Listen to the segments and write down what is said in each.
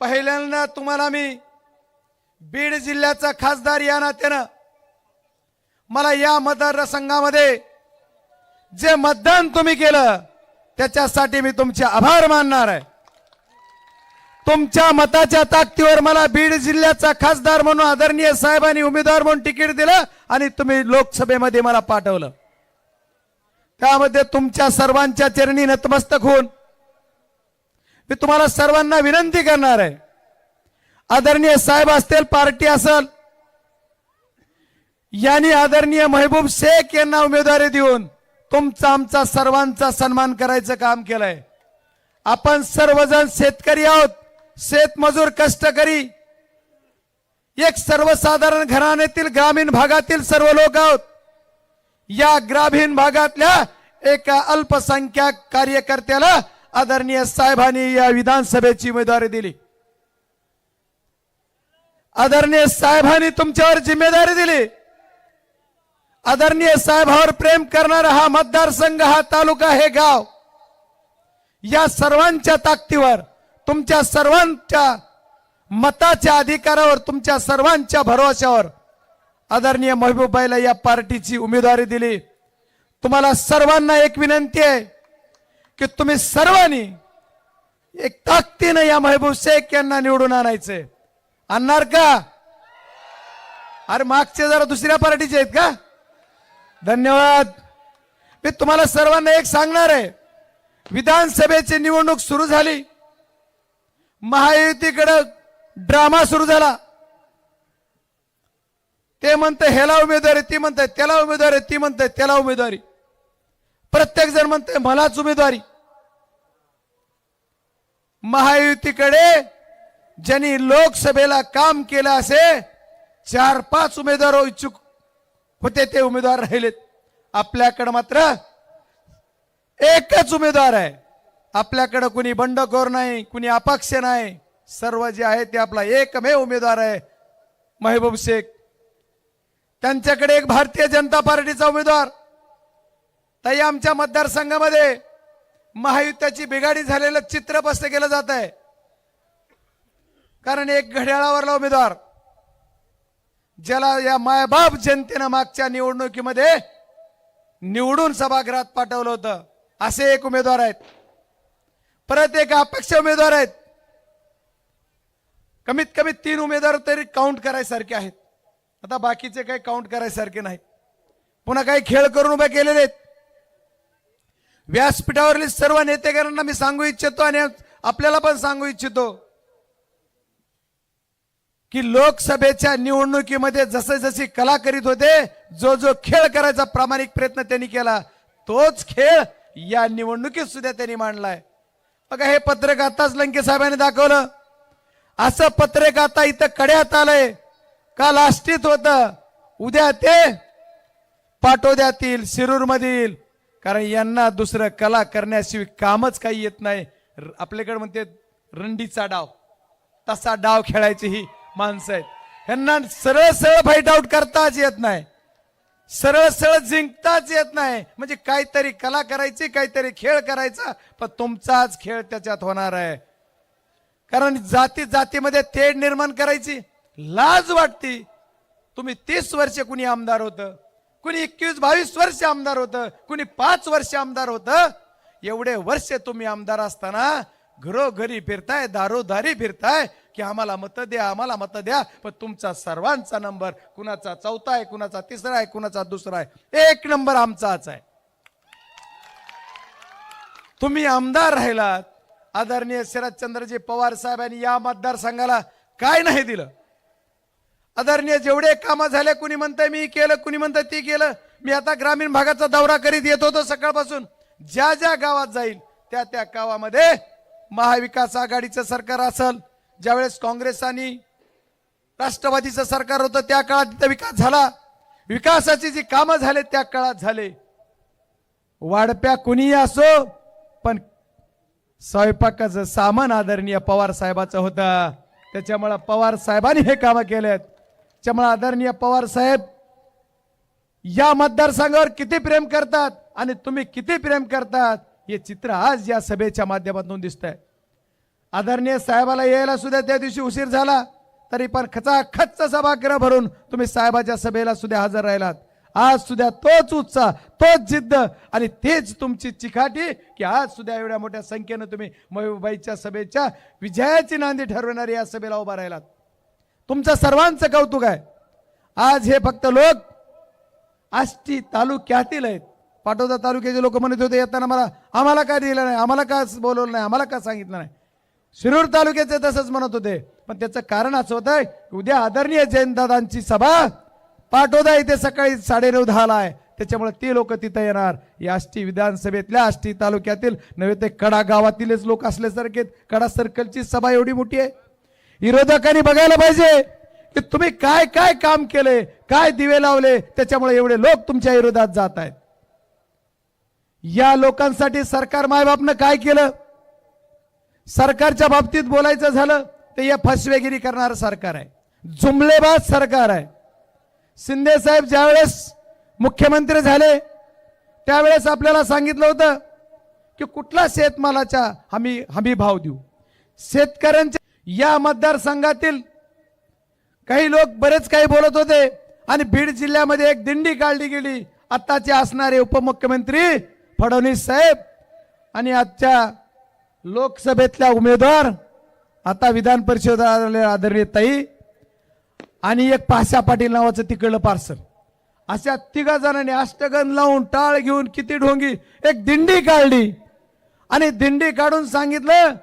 पहिल्यांदा तुम्हाला मी बीड जिल्ह्याचा खासदार या नात्यानं मला या मतदारसंघामध्ये जे मतदान तुम्ही केलं त्याच्यासाठी मी तुमचे आभार मानणार आहे. तुमच्या मताच्या ताकदीवर मला बीड जिल्ह्याचा खासदार म्हणून आदरणीय साहेबांनी उमेदवार म्हणून तिकीट दिलं आणि तुम्ही लोकसभेमध्ये मला पाठवलं. त्यामध्ये तुमच्या सर्वांच्या चरणी नतमस्तक होऊन मी तुम्हाला सर्वांना विनंती करणार आहे. आदरणीय साहेब असतील पार्टी असेल यांनी आदरणीय महबूब शेख यांना उमेदवारी देऊन तुमचा आमचा सर्वांचा सन्मान करायचं काम केलंय. आपण सर्वजण शेतकरी आहोत शेतमजूर कष्टकरी. एक सर्वसाधारण घराण्यातील ग्रामीण भागातील सर्व लोक आहोत. या ग्रामीण भागातल्या एका अल्पसंख्याक कार्यकर्त्याला आदरणीय साहेबांनी या विधानसभेची उमेदवारी दिली. आदरणीय साहेबांनी तुमच्यावर जिम्मेदारी दिली. आदरणीय साहेबावर प्रेम करणारा हा मतदारसंघ हा तालुका हे गाव या सर्वांच्या ताकदीवर तुमच्या सर्वांच्या मताच्या अधिकारावर तुमच्या सर्वांच्या भरोशावर आदरणीय महबूबाईला या पार्टीची उमेदवारी दिली. तुम्हाला सर्वांना एक विनंती आहे की तुम्ही सर्वांनी एक ताकदीनं या महबूब शेख यांना निवडून आणायचे. आणणार का? अरे मागचे जरा दुसऱ्या पार्टीचे आहेत का? धन्यवाद. मी तुम्हाला सर्वांना एक सांगणार आहे. विधानसभेची निवडणूक सुरू झाली. महायुतीकडे ड्रामा सुरू झाला. ते म्हणते ह्याला उमेदवारी. ती म्हणते त्याला उमेदवारी. ती म्हणते त्याला उमेदवारी. प्रत्येक जण म्हणते मलाच उमेदवारी. महायुतीकडे ज्यांनी लोकसभेला काम केलं असे चार पाच उमेदवार हो इच्छुक होते ते उमेदवार राहिलेत. आपल्याकडं मात्र एकच उमेदवार आहे. आपल्याकडं कुणी बंडखोर नाही कुणी अपक्ष नाही. सर्व जे आहे ते आपला एकमेव उमेदवार आहे महबूब शेख. त्यांच्याकडे एक भारतीय जनता पार्टीचा उमेदवार. ताई आमच्या मतदारसंघामध्ये महायुद्धाची बिघाडी झालेलं चित्र स्पष्ट केलं जात आहे. कारण एक घड्याळावरला उमेदवार. ज्याला या मायबाप जनतेनं मागच्या निवडणुकीमध्ये निवडून सभागृहात पाठवलं होतं. असे एक उमेदवार आहेत. परत एक अपेक्ष उमेदवार आहेत. कमीत कमी तीन उमेदवार तरी काउंट करायसारखे आहेत. आता बाकीचे काही काउंट करायसारखे नाही पुन्हा काही खेळ करून उभे केलेले आहेत. व्यासपीठावरील सर्व नेतेकरांना मी सांगू इच्छितो आणि आपल्याला पण सांगू इच्छितो की लोकसभेच्या निवडणुकीमध्ये जसे जसे कला करीत होते जो जो खेळ करायचा प्रामाणिक प्रयत्न त्यांनी केला तोच खेळ या निवडणुकीत सुद्धा त्यांनी मांडलाय. बघा हे पत्रक आताच लंके साहेबांनी दाखवलं. असं पत्रक आता इथं कड्यात आलंय. काल आष्टीत होत. उद्या ते पाटोद्यातील शिरूर मधील कारण यांना दुसरं कला करण्याशिवाय कामच काही येत नाही. र- आपल्याकडे म्हणते रंडीचा डाव. तसा डाव खेळायची ही माणसं आहेत. यांना सरळ सरळ फाईट आउट करताच येत नाही. सरळ सरळ जिंकताच येत नाही. म्हणजे काहीतरी कला करायची काहीतरी खेळ करायचा पण तुमचाच खेळ त्याच्यात होणार आहे. कारण जाती जातीमध्ये तेढ निर्माण करायची लाज वाटती. तुम्ही तीस वर्ष कुणी आमदार होतं? कुणी एकवीस बावीस वर्ष आमदार होतं कुणी पाच वर्ष आमदार होतं. एवढे वर्ष तुम्ही आमदार असताना घरोघरी फिरताय दारोदारी फिरताय की आम्हाला मत द्या आम्हाला मत द्या पण तुमचा सर्वांचा नंबर कुणाचा चौथा आहे कुणाचा तिसरा आहे कुणाचा दुसरा आहे एक नंबर आमचाच आहे. तुम्ही आमदार राहिलात आदरणीय शरदचंद्रजी पवार साहेबांनी या मतदारसंघाला काय नाही दिलं. आदरणीय जेवढे कामं झाले कुणी म्हणतंय मी केलं कुणी म्हणतंय ती केलं मी आता ग्रामीण भागाचा दौरा करीत येत होतो सकाळपासून. ज्या ज्या गावात जाईल त्या त्या गावामध्ये महाविकास आघाडीचं सरकार असल ज्यावेळेस काँग्रेस आणि राष्ट्रवादीचं सरकार होतं त्या काळात तिथं विकास झाला. विकासाची जी कामं झाले त्या काळात झाले. वाढप्या कुणीही असो पण स्वयंपाकाचं सामान आदरणीय पवार साहेबाचं होतं. त्याच्यामुळे पवार साहेबांनी हे कामं केलेत. त्यामुळे आदरणीय पवार साहेब या मतदारसंघावर किती प्रेम करतात आणि तुम्ही किती प्रेम करतात हे चित्र आज या सभेच्या माध्यमातून दिसत आहे आदरणीय साहेबाला यायला सुद्धा त्या दिवशी उशीर झाला तरी पण खचाखच सभागृह भरून तुम्ही साहेबाच्या सभेला सुद्धा हजर राहिलात. आज सुद्धा तोच उत्साह तोच जिद्द आणि तेच तुमची चिकाटी की आज सुद्धा एवढ्या मोठ्या संख्येनं तुम्ही महबूबाईच्या सभेच्या विजयाची नांदी ठरवणारी या सभेला उभा राहिलात. तुमचं सर्वांचं कौतुक आहे. आज हे फक्त लोक आष्टी तालुक्यातील आहेत. पाटोदा तालुक्याचे लोक म्हणत होते येताना मला आम्हाला काय दिलं नाही आम्हाला का बोलवलं नाही आम्हाला का सांगितलं नाही? शिरूर तालुक्याचे तसंच म्हणत होते पण त्याचं कारण असं होतं की उद्या आदरणीय जयंतदादांची सभा पाटोदा इथे सकाळी साडेनऊ दहाला आहे. त्याच्यामुळे ते लोक तिथं येणार. या आष्टी विधानसभेतल्या आष्टी तालुक्यातील नव्हे ते कडा गावातीलच लोक असल्यासारखे कडा सर्कलची सभा एवढी मोठी आहे. विरोधकांनी बघायला पाहिजे की तुम्ही काय काय काम केले काय दिवे लावले त्याच्यामुळे एवढे लोक तुमच्या विरोधात जात आहेत. या लोकांसाठी सरकार मायबापनं काय केलं? सरकारच्या बाबतीत बोलायचं झालं तर या फसवेगिरी करणारं सरकार आहे. जुमलेबाज सरकार आहे. शिंदे साहेब ज्यावेळेस मुख्यमंत्री झाले त्यावेळेस आपल्याला सांगितलं होतं की कुठला शेतमालाच्या हमी हमी भाव देऊ? शेतकऱ्यांच्या या मतदारसंघातील काही लोक बरेच काही बोलत होते आणि बीड जिल्ह्यामध्ये एक दिंडी काढली गेली. आत्ताचे असणारे उपमुख्यमंत्री फडणवीस साहेब आणि आजच्या लोकसभेतल्या उमेदवार आता विधान परिषद आदरणीय ताई आणि एक पाशा पाटील नावाचं तिकडलं पार्सल. अशा तिघा जणांनी अष्टगन लावून टाळ घेऊन किती ढोंगी एक दिंडी काढली. आणि दिंडी काढून सांगितलं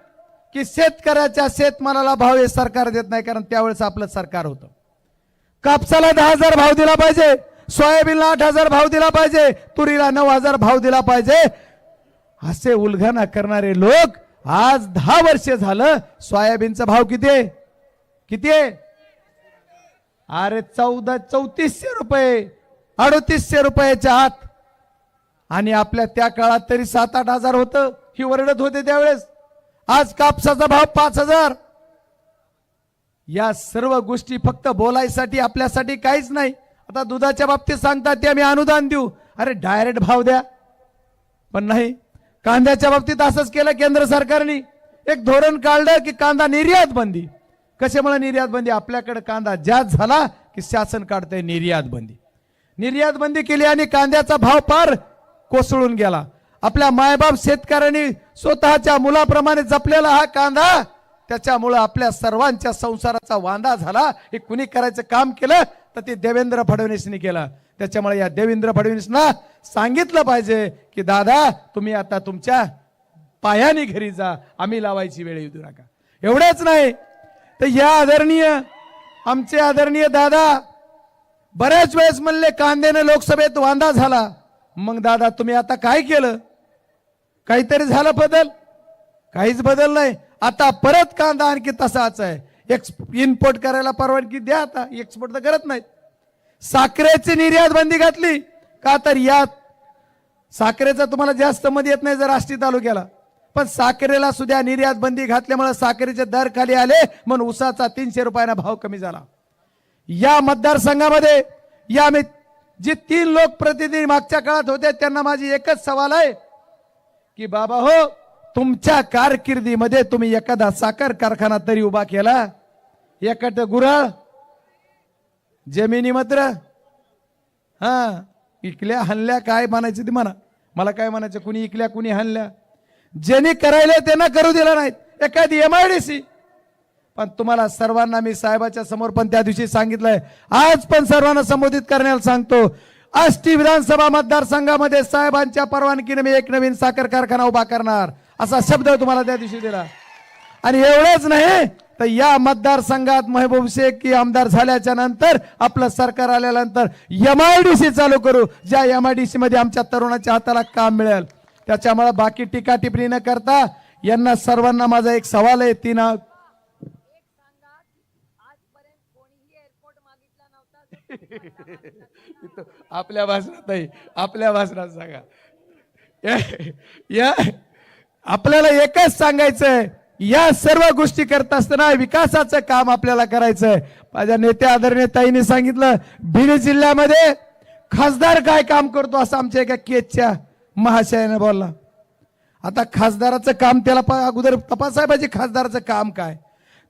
की शेतकऱ्याच्या शेतमालाला भाव हे सरकार देत नाही कारण त्यावेळेस आपलं सरकार होतं. कापसाला दहा हजार भाव दिला पाहिजे सोयाबीनला आठ हजार भाव दिला पाहिजे तुरीला नऊ हजार भाव दिला पाहिजे. असे उल्घाना करणारे लोक आज दहा वर्ष झालं सोयाबीनचा भाव किती आहे? किती आहे? अरे चौदा चौतीसशे रुपये अडतीसशे रुपयाच्या आत. आणि आपल्या त्या काळात तरी सात आठ हजार होतं ही वरडत होते त्यावेळेस. आज कापसाचा भाव पाच हजार. या सर्व गोष्टी फक्त बोलायसाठी आपल्यासाठी काहीच नाही. आता दुधाच्या बाबतीत सांगतात ते आम्ही अनुदान देऊ. अरे डायरेक्ट भाव द्या. पण नाही. कांद्याच्या बाबतीत असंच केलं केंद्र सरकारने. एक धोरण काढलं की कांदा निर्यात बंदी. कशामुळे निर्यात बंदी? आपल्याकडे कांदा जास्त झाला की शासन काढतंय निर्यात बंदी. निर्यात बंदी केली आणि कांद्याचा भाव पार कोसळून गेला. आपल्या मायबाप शेतकऱ्यांनी स्वतःच्या मुलाप्रमाणे जपलेला हा कांदा त्याच्यामुळं आपल्या सर्वांच्या संसाराचा वांदा झाला. हे कुणी करायचं काम केलं तर ते देवेंद्र फडणवीसनी केलं. त्याच्यामुळे या देवेंद्र फडणवीसना सांगितलं पाहिजे की दादा तुम्ही आता तुमच्या पायाने घरी जा. आम्ही लावायची वेळ येऊ देऊ नका. एवढंच नाही. तर या आदरणीय आमचे आदरणीय दादा बऱ्याच वेळेस म्हणले कांद्याने लोकसभेत वांदा झाला. मग दादा तुम्ही आता काय केलं? काहीतरी झालं बदल? काहीच बदल नाही. आता परत कांदा आणखी तसाच आहे. एक्स इम्पोर्ट करायला परवानगी द्या आता. एक्सपोर्ट तर करत नाहीत. साखरेची निर्यात बंदी घातली. का तर यात साखरेचा तुम्हाला जास्त मध्ये येत नाही जर आष्टी तालुक्याला. पण साखरेला सुद्धा निर्यात बंदी घातल्यामुळे साखरेचे दर खाली आले. म्हणून उसाचा तीनशे रुपयाना भाव कमी झाला. या मतदारसंघामध्ये या मी जे तीन लोक प्रतिनिधी मागच्या काळात होते त्यांना माझी एकच सवाल आहे की बाबा हो तुमच्या कारकिर्दीमध्ये तुम्ही एखादा साखर कारखाना तरी उभा केला? एखाद गुराळ जमिनी मात्र हा इकल्या हल्ल्या काय म्हणायचं ते म्हणा. मला काय म्हणायचं कुणी इकल्या कुणी हल्ल्या ज्यांनी करायला त्यांना करू दिलं नाहीत. एखादी एम आय डी सी पण तुम्हाला सर्वांना मी साहेबाच्या समोर पण त्या दिवशी सांगितलंय. आज पण सर्वांना संबोधित करण्याला सांगतो. आष्टी विधानसभा मतदारसंघामध्ये साहेबांच्या परवानगीने मी एक नवीन साखर कारखाना उभा करणार. असा शब्द तुम्हाला त्या दिवशी दिला. आणि एवढंच नाही तर या मतदारसंघात महबूब शेख की आमदार झाल्याच्यानंतर आपलं सरकार आल्यानंतर एम आय डी सी चालू करू. ज्या एम आय डी सी मध्ये आमच्या तरुणाच्या हाताला काम मिळेल. त्याच्यामुळे बाकी टीका टिप्पणी न करता यांना सर्वांना माझा एक सवाल आहे तीन एक सांगा आजपर्यंत कोणीही एअरपोर्ट मागितला नव्हता आपल्या भाषणात आहे आपल्या भाषणात सांगा. या- आपल्याला एकच सांगायचंय या सर्व गोष्टी करत असताना विकासाचं काम आपल्याला करायचंय. माझ्या नेत्या आदरणीय ताईने सांगितलं बीड जिल्ह्यामध्ये खासदार काय काम करतो असं आमच्या एका केचच्या महाशयाने बोलला. आता खासदाराचं काम त्याला अगोदर तपासाय पाहिजे खासदाराचं काम काय.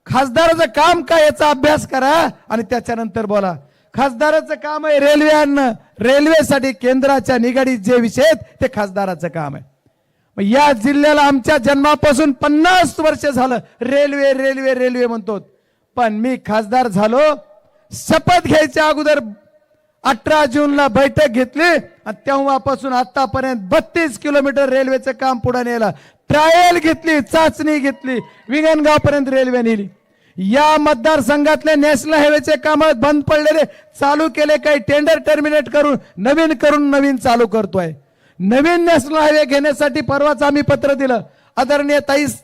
खासदाराचं काम काय याचा अभ्यास करा आणि त्याच्यानंतर बोला. खासदाराचं काम आहे रेल्वे आणणं. रेल्वेसाठी केंद्राच्या निगडीत जे विषय आहेत ते खासदाराचं काम आहे. मग या जिल्ह्याला आमच्या जन्मापासून पन्नास वर्ष झालं. रेल्वे रेल्वे रेल्वे म्हणतो पण मी खासदार झालो शपथ घ्यायच्या अगोदर अठरा जूनला बैठक घेतली आणि तेव्हापासून आतापर्यंत बत्तीस किलोमीटर रेल्वेचं काम पुढे नेलं. ट्रायल घेतली चाचणी घेतली विंगणगावपर्यंत रेल्वे नेली. या मतदारसंघातले नॅशनल हायवेचे काम बंद पडलेले. चालू केले काही टेंडर टर्मिनेट करून नवीन करून नवीन चालू करतोय. नवीन नॅशनल हायवे घेण्यासाठी परवाच आम्ही पत्र दिलं. आदरणीय ताईस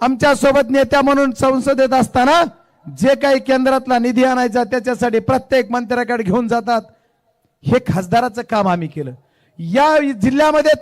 आमच्यासोबत नेत्या म्हणून संसदेत असताना जे काही केंद्रातला निधी आणायचा त्याच्यासाठी प्रत्येक मंत्र्याकडे घेऊन जातात. हे खासदाराचं काम आम्ही केलं. या जिल्ह्यामध्ये